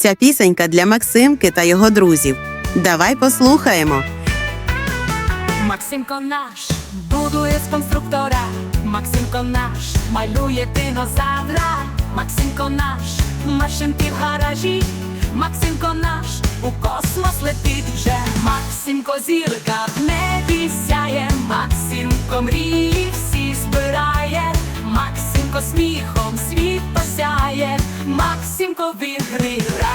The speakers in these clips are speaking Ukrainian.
Ця пісенька для Максимки та його друзів. Давай послухаємо. Максимко наш будує з конструктора, Максимко наш малює динозавра, Максимко наш машинки в гаражі, Максимко наш у космос летить вже, Максимко зірка в небі сяє, Максимко мрії всі збирає, Максимко сміхом світ посяє, Максимко в ігри грає,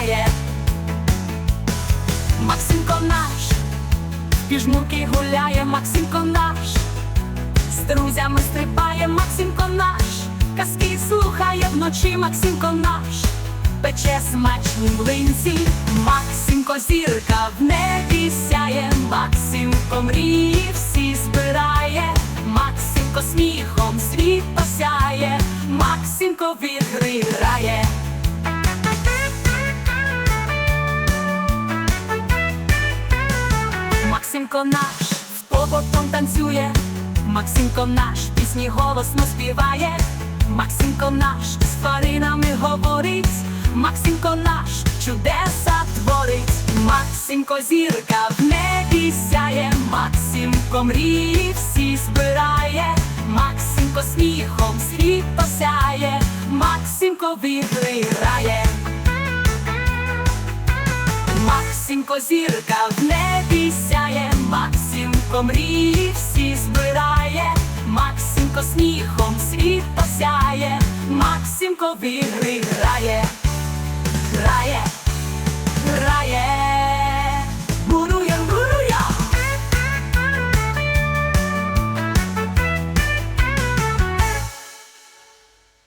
Максимко наш. Піжмурки гуляє Максимко наш, з друзями стрибає Максимко наш, казки слухає вночі Максимко наш, пече смачні млинці, Максимко зірка в небі сяє, Максимко мрії всі збирає, Максимко сміхом світ посяє, Максимко в Максимко наш з поботом танцює, Максимко наш пісні голосно співає, Максимко наш з тваринами говорить, Максимко наш чудеса творить, Максимко зірка в небі сяє, Максимко мрії всі збирає, Максимко сміхом світ посяє, Максимко в грає. Максимко зірка в небі сяє, Максимко мрії всі збирає, Максимко сміхом світ посяє, Максимко в ігри грає, грає.